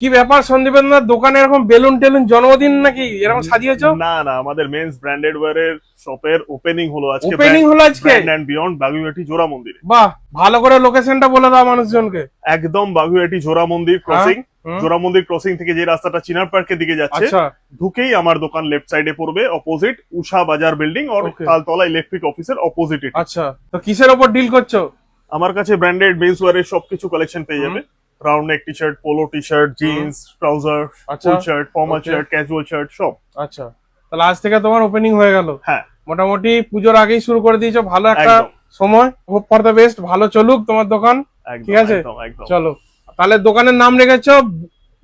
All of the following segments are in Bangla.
কি ব্যাপার সন্দীপেন দার দোকানে এরকম বেলুন টেলুন জন্মদিন নাকি? এরকম সাজিয়েছো? না না আমাদের মেন্স ব্র্যান্ডেড ওয়ারের শপের ওপেনিং হলো আজকে ওপেনিং হলো আজকে? ব্র্যান্ড এন্ড বিয়ন্ড বাগুইয়াটি জোড়া মন্দিরে। বাহ ভালো করে লোকেশনটা বলে দাও মানুষজনকে। একদম বাগুইয়াটি জোড়া মন্দির ক্রসিং জোড়া মন্দির ক্রসিং থেকে যে রাস্তাটা চিনার পার্কের দিকে যাচ্ছে আচ্ছা। ঢুকেই আমার দোকান লেফট সাইডে পড়বে অপোজিট উষা বাজার বিল্ডিং আর. তালতলা ইলেকট্রিক অফিসের অপোজিট আচ্ছা তো কিসের ওপর ডিল করছ? আমার কাছে ব্র্যান্ডেড মেন্স ওয়ারের সবকিছু কালেকশন পেয়ে যাবে। Round neck T shirt polo T shirt jeans trouser. Full shirt formal shirt casual shirt সব। আচ্ছা। তাহলে আজ থেকে তোমার ওপেনিং হয়ে গেল? হ্যাঁ। মোটামুটি পুজোর আগেই শুরু করে দিয়েছ ভালো একটা সময়। হোপ ফর দ্য বেস্ট ভালো চলুক তোমার দোকান। ঠিক আছে? চলো। তাহলে দোকানের নাম রেখেছো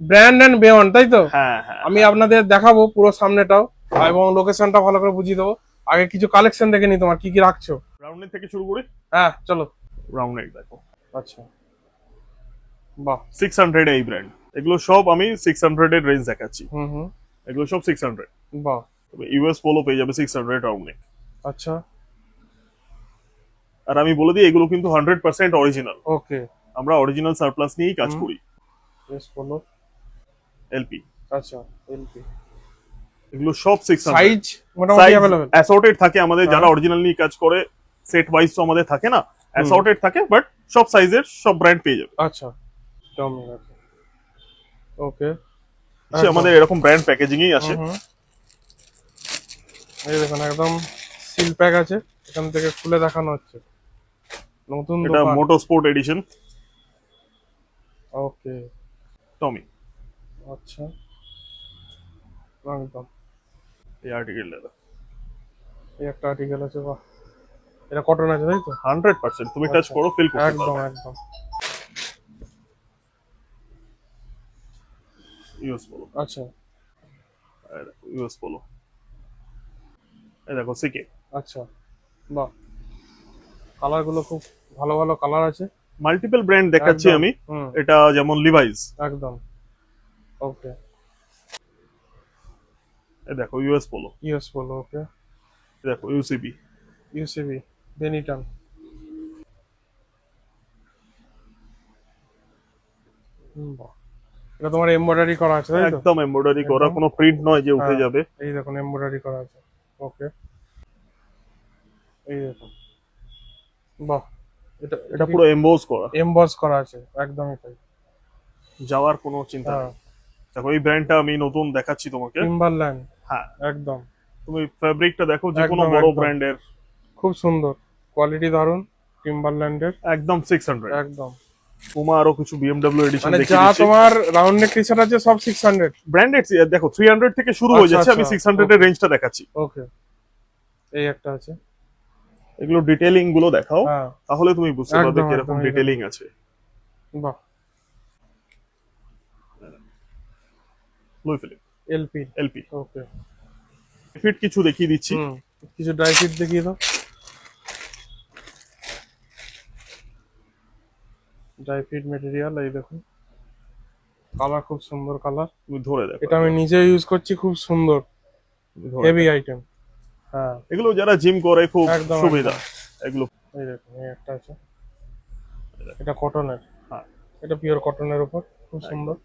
ব্র্যান্ড এন্ড বেয়ন্ড তাই তো? হ্যাঁ হ্যাঁ আমি আপনাদের দেখাবো পুরো সামনেটাও। এবং লোকেশনটা ভালো করে বুঝিয়ে দেবো। আগে কিছু কালেকশন দেখে নি তোমার কি কি রাখছো? রাউন্ড থেকে শুরু করি? হ্যাঁ চলো। রাউন্ড দেখো। আচ্ছা। বাহ। সিক্স হান্ড্রেড এই ব্র্যান্ড এগুলো সব আমি সিক্স হান্ড্রেড এর রেঞ্জ দেখাচ্ছি। এগুলো সব সিক্স হান্ড্রেড বাহ। তবে ইউএস পোলো পেয়ে যাবে সিক্স হান্ড্রেড রাউন্ড নেক আচ্ছা। আর আমি বলে দিই এগুলো কিন্তু হান্ড্রেড পার্সেন্ট অরিজিনাল ওকে আমরা অরিজিনাল সারপ্লাস নিয়েই কাজ করি। বেশ বলো এলপি আচ্ছা এলপি এগুলো সব সিক্স সাইজ মোটামুটি সাইজ অ্যাসর্টেড থাকে আমাদের যারা হ্যাঁ। অরিজিনাল নিয়ে কাজ করে সেট ওয়াইজ তো আমাদের থাকে না। অ্যাসর্টেড থাকে বাট সব সাইজের সব ব্র্যান্ড পেয়ে যাবে। আচ্ছা। টমি আছে। ওকে সে আমাদের এরকম ব্র্যান্ড প্যাকেজিংই আসে এই দেখুন একদম সিল প্যাক আছে। এখান থেকে খুলে দেখানো হচ্ছে। নতুন এটা দোকান। স্পোর্ট এডিশন ওকে টমি আচ্ছা। একদম। এই আর্টিকেল দাদা এই একটা আর্টিকেল আছে বাহ। এটা কটন আছে তাই তো? হান্ড্রেড পার্সেন্ট তুমি টাচ আচ্ছা। করো ফিল করতে একদম একদম। ইউএস পোলো আচ্ছা। ইউএস পোলো এই দেখো সিকে। আচ্ছা বাহ। কালারগুলো খুব ভালো ভালো কালার আছে। মাল্টিপল ব্র্যান্ড দেখাচ্ছি আমি। এটা যেমন লিভাইস একদম। ওকে। এই দেখো ইউএস পোলো ইউএস বলো ওকে। দেখো ইউসিবি ইউসিবি বেনিটান হুম, বাহ। এটা তোমার এমব্রয়ডারি করা আছে তাই তো? একদম এমব্রয়ডারি করা কোনো প্রিন্ট নয় যে উঠে হ্যাঁ, যাবে। এই দেখুন এমব্রয়ডারি করা আছে। ওকে এই দেখুন। বাহ এটা এটা পুরো এমবোজ করা। এমবস করা আছে একদমই তাই। যাওয়ার কোনো চিন্তা হ্যাঁ। নেই দেখো এই ব্র্যান্ডটা আমি নতুন দেখাচ্ছি তোমাকে। টিম্বারল্যান্ড হ্যাঁ। একদম। তুমি ফ্যাব্রিকটা দেখো যে কোনো বড় ব্র্যান্ডের খুব সুন্দর। কোয়ালিটি দারুণ টিম্বারল্যান্ডের একদম সিক্স হান্ড্রেড একদম। পুমা আরও কিছু বিএমডব্লিউ এডিশন দেখে যা তোমার রাউন্ড নেক টি শার্ট আছে সব সিক্স হান্ড্রেড ব্র্যান্ডেড দেখো থ্রি হান্ড্রেড থেকে শুরু হয়ে আচ্ছা, যাচ্ছে আমি আচ্ছা, সিক্স হান্ড্রেড এর রেঞ্জটা দেখাচ্ছি। ওকে এই একটা আছে। এগুলো ডিটেলিংগুলো দেখাও হ্যাঁ। তাহলে তুমি বুঝতে পারবে কীরকম একদম, ডিটেলিং আছে। বাহ। Louis Philippe L P L P okay fit কিছু দেখিয়ে দিচ্ছি। কিছু ড্রাই ফিট দেখিয়ে দাও। ড্রাই ফিট মেটেরিয়াল এই দেখুন। কালার খুব সুন্দর কালার তুমি ধরে দেখো। এটা আমি নিজে ইউজ করছি খুব সুন্দর। হেভি আইটেম হ্যাঁ। এগুলো যারা জিম করে খুব সুবিধা। এগুলো। এই দেখুন এই একটা আছে। এটা কটনের হ্যাঁ। এটা পিওর কটনের উপর খুব সুন্দর।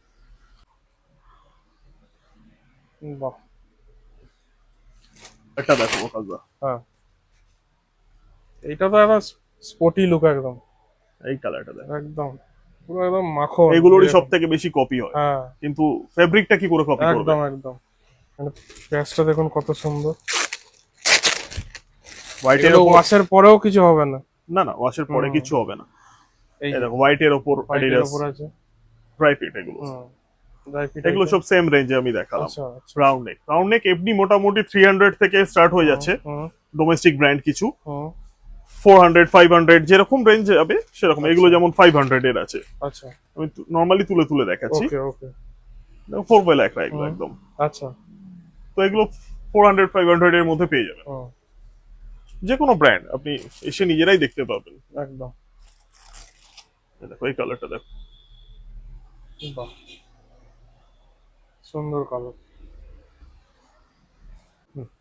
বাহ। এটা দেখো কাজা হ্যাঁ। এটা তো একটা স্পোর্টি লুক একদম। এই কালারটা দেখো। একদম। পুরো একদম মাখন। এগুলোরই। সব থেকে বেশি কপি হয়। হ্যাঁ। কিন্তু ফেব্রিকটা কি করে কপি করবে? একদম একদম। প্যাচটা দেখুন কত সুন্দর। হোয়াইটের ওয়াশের পরেও কিছু হবে না। না না ওয়াশের পরে কিছু হবে না। এই দেখো হোয়াইটের ওপর অ্যাডিডাস উপর আছে। ড্রাই ফিট এগুলো। এগুলো সব সেম রেঞ্জে আমি দেখালাম। রাউন্ড নেক রাউন্ড নেক এমনি মোটামুটি থ্রি হান্ড্রেড থেকে স্টার্ট হয়ে যাচ্ছে। ডোমেস্টিক ব্র্যান্ড কিছু। ফোর হান্ড্রেড ফাইভ হান্ড্রেড যেরকম রেঞ্জ যাবে সেরকম। এগুলো যেমন ফাইভ হান্ড্রেড এর আছে। আচ্ছা। আমি নর্মালি তুলে তুলে দেখাচ্ছি। Okay okay four by lakh এগুলো একদম। আচ্ছা। তো এগুলো ফোর হান্ড্রেড ফাইভ হান্ড্রেড এর মধ্যে পেয়ে যাবেন। যে কোনো ব্র্যান্ড আপনি এসে নিজেরাই দেখতে পাবেন। একদম। দেখো এই কালারটা দেখো। বাহ। সুন্দর কালার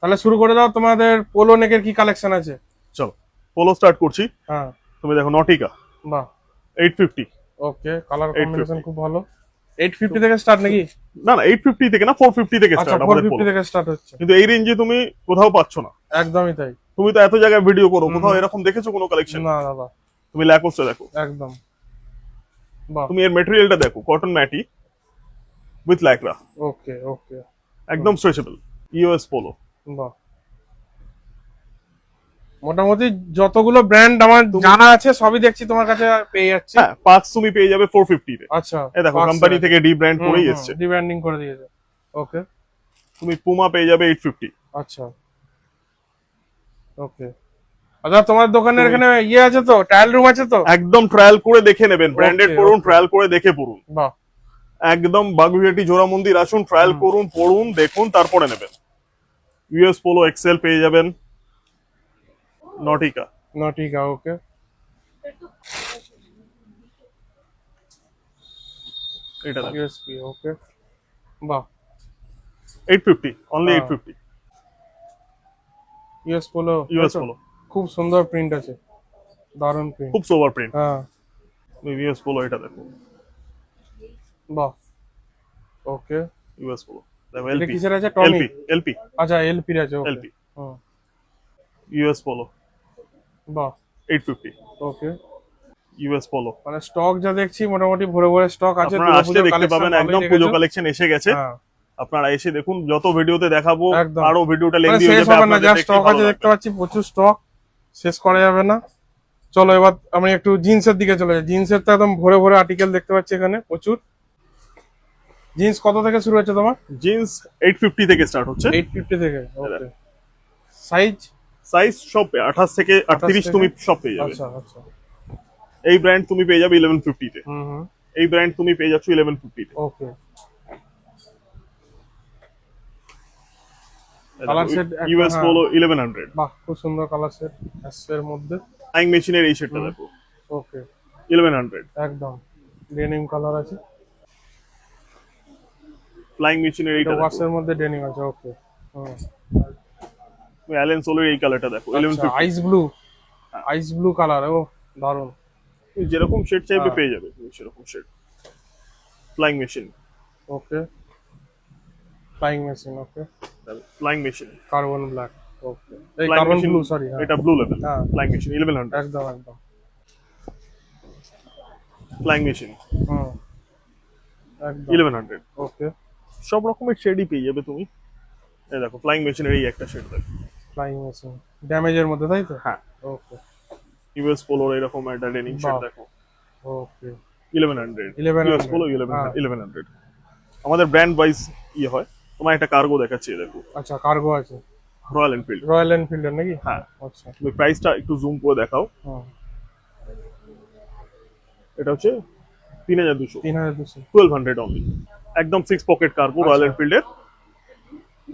তাহলে শুরু করে দাও তোমাদের পোলো নেকের কি কালেকশন আছে? চলো। পোলো স্টার্ট করছি। হ্যাঁ। তুমি দেখো নটিকা বাহ। Eight fifty okay colour combination খুব ভালো। এইট ফিফটি থেকে স্টার্ট নাকি? না না এইট ফিফটি থেকে না ফোর ফিফটি থেকে আচ্ছা স্টার্ট আমাদের ফিফটি Polo। থেকে স্টার্ট হচ্ছে। কিন্তু এই রেঞ্জে তুমি কোথাও পাচ্ছ না। একদমই তাই। তুমি তো এত জায়গায় ভিডিও করো কোথাও এরকম দেখেছ কোনো কালেকশন না দাদা তুমি ল্যাকোসে দেখো। একদম। বাহ। তুমি এর মেটেরিয়ালটা দেখো কটন ম্যাটি উইথ ল্যাকরা ওকে ওকে একদম স্ট্রেচেবল ইউএস পোলো বাহ। মোটামুটি যতগুলো ব্র্যান্ড আমার জানা আছে সবই দেখছি তোমার কাছে পেয়ে যাচ্ছি। হ্যাঁ পাঁচ তুমি পেয়ে যাবে ফোর ফিফটিতে আচ্ছা এই দেখো কোম্পানি থেকে ডি ব্র্যান্ড করেই এসছে। রিব্র্যান্ডিং করে দিয়েছে। ওকে তুমি পুমা পেয়ে যাবে এইট ফিফটি আচ্ছা। ওকে আচ্ছা তোমার দোকানের এখানে ইয়ে আছে তো ট্রায়াল রুম আছে তো? একদম ট্রায়াল করে দেখে নেবেন ব্র্যান্ডেড পড়ুন ট্রায়াল করে দেখে পড়ুন বাহ। একদম বাগুইহাটি জোড়া মন্দির আসুন ট্রায়াল করুন পড়ুন দেখুন তারপরে নেবেন। ইউএস পোলো এক্সেল পেয়ে যাবেন। নটিকা নটিকা ওকে এটা ইউএসপি ওকে বাহ এইট ফিফটি অনলি হ্যাঁ। Eight fifty US polo US polo খুব সুন্দর প্রিন্ট আছে দারুণ প্রিন্ট খুব সোভার প্রিন্ট হ্যাঁ ইউএস পোলো এটা দেখো বাহ ওকে ইউএস পোলো দেখো এটা এলপি কিসের আছে টমি এলপি এলপি আচ্ছা এলপির আছে okay L P US polo বাহ। Eight fifty okay US polo মানে স্টক যা দেখছি মোটামুটি ভরে ভরে স্টক আছে আপনারা আসলে দেখতে পাবেন একদম পুজো কালেকশন এসে গেছে। হ্যাঁ। আপনারা এসে দেখুন যত ভিডিওতে দেখাবো। আরও ভিডিওটা মানে লেন্দি হয়ে যাবে হবে যা স্টক আছে দেখতে পাচ্ছি প্রচুর স্টক শেষ করা যাবে না। চলো এবার আমি একটু জিন্সের দিকে চলে যাই। জিন্সের তো একদম ভরে ভরে আর্টিকেল দেখতে পাচ্ছি এখানে প্রচুর। জিন্স কত থেকে শুরু হচ্ছে তোমার? জিন্স এইট ফিফটি থেকে স্টার্ট হচ্ছে। এইট ফিফটি থেকে ওকে সাইজ সাইজ সব আঠাশ থেকে আটত্রিশ? তুমি সব পেয়ে যাবে। আচ্ছা আচ্ছা। এই ব্র্যান্ড তুমি পেয়ে যাবে ইলেভেন ফিফটিতে হুম হুম। এই ব্র্যান্ড তুমি পেয়ে যাচ্ছ eleven ফিফটিতে okay Colour set US. Polo বাহ খুব সুন্দর কালার সেট এর মধ্যে। ফ্লাইং মেশিনের এই সেটটা দেখো। ওকে ইলেভেন হান্ড্রেড একদম। ডেনিম কালার আছে। ফ্লাইং মেশিনের এইটা ওয়াশের মধ্যে ডেনিম আছে ওকে তুমি অ্যালেন সোলের এই কালারটা দেখো eleven ice blue ice blue colour ও দারুণ তুমি যেরকম শেড চাইবে হ্যাঁ। পেয়ে যাবে তুমি সেরকম shade flying machine okay flying machine okay flying machine carbon black okay এই কার্বন ব্লু সরি এটা ব্লু লেভেল হ্যাঁ। ফ্লাইং মেশিন ইলেভেন হান্ড্রেড একদম একদম। ফ্লাইং মেশিন হুম। একদম। ইলেভেন হান্ড্রেড ওকে সব রকমের শেডই পেয়ে যাবে তুমি। এই দেখো ফ্লাইং মেশিনের এই একটা শেড দেখো। ফ্লাইং মেশিন ড্যামেজের মধ্যে তাই তো? হ্যাঁ। ওকে ইউএস পোলোর এরকম একটা ডেনিং শেড বাহ। দেখো। Okay eleven hundred 1100 US polo eleven হ্যাঁ। ইলেভেন হান্ড্রেড আমাদের ব্র্যান্ড ওয়াইজ ইয়ে হয়। তোমার একটা কার্গো দেখাচ্ছি দেখো। আচ্ছা কার্গো আছে। রয়্যাল এনফিল্ড রয়্যাল এনফিল্ডের নাকি? হ্যাঁ। আচ্ছা। তুমি প্রাইসটা একটু জুম করে দেখাও। এটা হচ্ছে তিন হাজার দুশো। তিন হাজার দুশো। টুয়েলভ হান্ড্রেড অনলি একদম সিক্স পকেট কার্গো রয়্যাল। এনফিল্ডের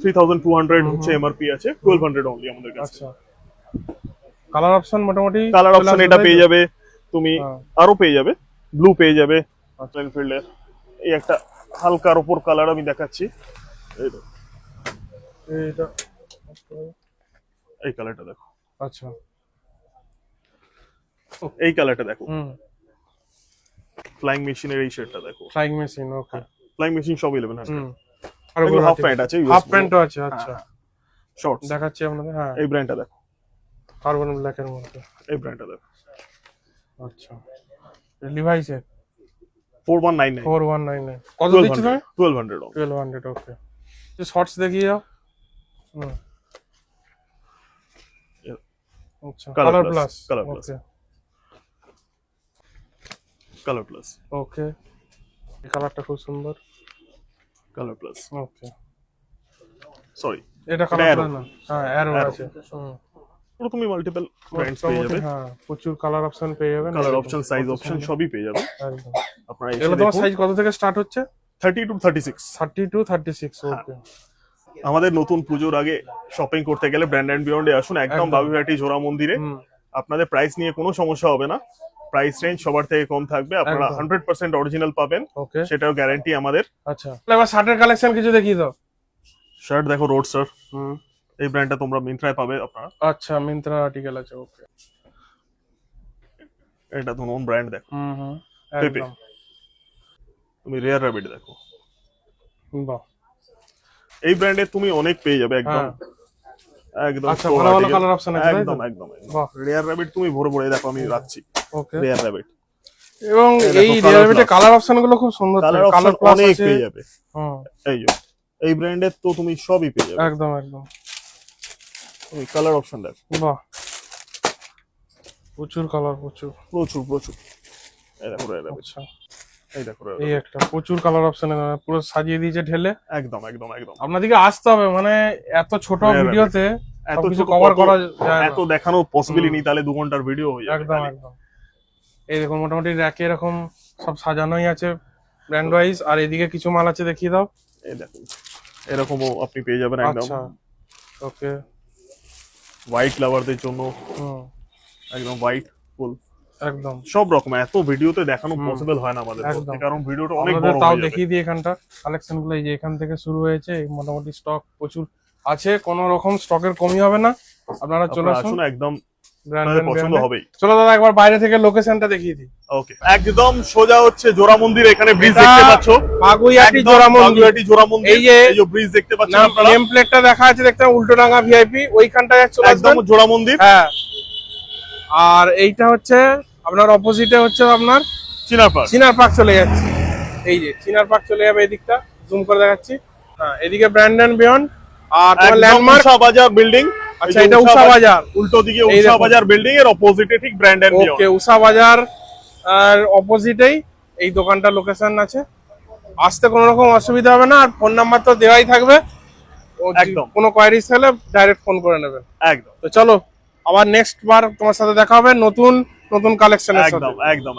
3200 হচ্ছে এমআরপি আছে 1200 অনলি আমাদের কাছে। আচ্ছা। কালার অপশন মোটামুটি কালার অপশন এটা পেয়ে যাবে তুমি আরও পেয়ে যাবে ব্লু পেয়ে যাবে এনফিল্ডের এই একটা হালকার উপর কালার আমি দেখাচ্ছি। এইটা। এই কালারটা দেখো। আচ্ছা। এই কালারটা দেখো। ফ্লাইং মেশিনের এই শেডটা দেখো। Flying machine okay flying machine সব 1100 এগুলো প্যান্ট আছে হাফ প্যান্টও আছে আচ্ছা। শর্ট দেখাচ্ছি আপনাদের হ্যাঁ। এই ব্র্যান্ডটা দেখো। কার্বন ব্ল্যাক মধ্যে। এই ব্র্যান্ডটা দেখো। আচ্ছা। লিভাইস এর 4199 4199 কত দিচ্ছ 1200 1200 ওকে যে শর্টস দেখিয়ে দাও। হুম। আচ্ছা। Colour plus colour plus colour plus okay এই কালারটা খুব সুন্দর। কালার প্লাস ওকে সরি এটা কালার. না. হ্যাঁ অ্যারো আছে। তুমি মাল্টিপল ব্র্যান্ডস পেয়ে যাবে হ্যাঁ প্রচুর কালার অপশন পেয়ে যাবেন। কালার অপশন সাইজ অপশন সবই পেয়ে যাবে একদম। আপনারা এগুলো তোমার সাইজ কত থেকে স্টার্ট হচ্ছে? Thirty two thirty six thirty two thirty six হ্যাঁ। ওকে আমাদের নতুন পুজোর আগে শপিং করতে গেলে ব্র্যান্ড অ্যান্ড বিয়ন্ডে আসুন। একদম একদম। বাবুঘাটি জোড়া মন্দিরে। আপনাদের প্রাইস নিয়ে কোনো সমস্যা হবে না। প্রাইস রেঞ্জ সবার থেকে কম থাকবে আপনারা হান্ড্রেড পার্সেন্ট অরিজিনাল পাবেন সেটাও গ্যারান্টি আমাদের। আচ্ছা। এবার শার্টের কালেকশন কিছু দেখিয়ে দাও। শার্ট দেখো রোড স্যার হুম এই ব্র্যান্ডটা তোমরা মিন্ত্রায় পাবে আপনারা। আচ্ছা মিন্ত্রা আর্টিকেল আছে ওকে এটা তো নন ব্র্যান্ড দেখো। হুম হুম পেপে। তুমি রেয়ার র্যাবিট দেখো। বাহ। এই ব্র্যান্ডের তুমি অনেক পেয়ে যাবে একদম। হ্যাঁ। একদম আচ্ছা, store ভালো ভালো article। colour আছে, একদম একদম। রেয়ার র্যাবিট তুমি ভরে ভরে দেখো আমি রাখছি। ওকে রেয়ার র্যাবিট এবং এই রিয়ালমিতে plus। কালার অপশনগুলো খুব সুন্দর কালার কালার প্লাস অনেক পেয়ে যাবে। এই যে এই ব্র্যান্ডের তো তুমি সবই পেয়ে যাবে। একদম একদম। তুমি কালার অপশন দেখো বাহ। প্রচুর কালার প্রচুর। প্রচুর প্রচুর। রেয়ার আচ্ছা। এই একটা প্রচুর কালার অপশন পুরো সাজিয়ে দিয়েছে ঢেলে। একদম একদম একদম। আপনাদেরকে আসতে হবে মানে এত ছোট ভিডিওতে এত ছোট কভার করা যায় এত দেখানো পসিবলই নেই তাহলে দু ঘণ্টার ভিডিও হয়ে যাবে একদম একদম। এই দেখুন মোটামুটি র্যাকে এরকম সব সাজানোই আছে ব্র্যান্ড ওয়াইজ আর এদিকে কিছু মাল আছে দেখিয়ে দাও। এই দেখুন এরকমও আপনি পেয়ে যাবেন একদম। আচ্ছা ওকে হোয়াইট লাভারদের জন্য। হুম। একদম হোয়াইট ফুল একদম। সব রকম এত ভিডিওতে দেখানো পসিবল হয় না আমাদের কারণ ভিডিওটা অনেক বড় তাও দেখিয়ে দিই এখানটা কালেকশনগুলো এই যে এখান থেকে শুরু হয়েছে মোটামুটি স্টক প্রচুর আছে কোনো রকম স্টকের কমই হবে না। আপনারা চলে আসুন। একদম পছন্দ হবেই। চলো দাদা একবার বাইরে থেকে লোকেশনটা দেখিয়ে দিই। ওকে একদম সোজা হচ্ছে জোড়া মন্দির এখানে ব্রিজ দেখতে পাচ্ছ? বাগুইয়াটি জোড়া মন্দির। জোড়া মন্দির এই যে- ব্রিজ দেখতে পাচ্ছেন না আপনারা। নেম প্লেটটা দেখা আছে দেখতে উল্টোডাঙ্গা ভিআইপি ওইখানটায় চলে একদম জোড়া মন্দির। হ্যাঁ। আর এইটা হচ্ছে আপনার অপোজিটে হচ্ছে আপনার চিনার পার্ক। চিনার পার্ক চলে যাচ্ছে। এই যে চিনার পার্ক চলে যাবে এদিকটা। জুম করে দেখাচ্ছি। হ্যাঁ এদিকে ব্র্যান্ডন বিয়ন্ড আর তোমার একদম ল্যান্ডমার্ক উষা বাজার বিল্ডিং আচ্ছা এটা উষা বাজার উল্টো দিকে উষা বাজার বিল্ডিং এর অপোজিটে ঠিক brand and beyond okay Usha Bazar আর অপোজিটেই এই দোকানটার লোকেশন আছে। আসতে কোনো রকম অসুবিধা হবে না। আর ফোন নাম্বার তো দেওয়াই থাকবে। একদম। কোনো কোয়ারিজ থাকলে ডাইরেক্ট ফোন করে নেবেন একদম। তো চলো আবার নেক্সট বার তোমার সাথে দেখা হবে নতুন নতুন কালেকশন একদম একদম।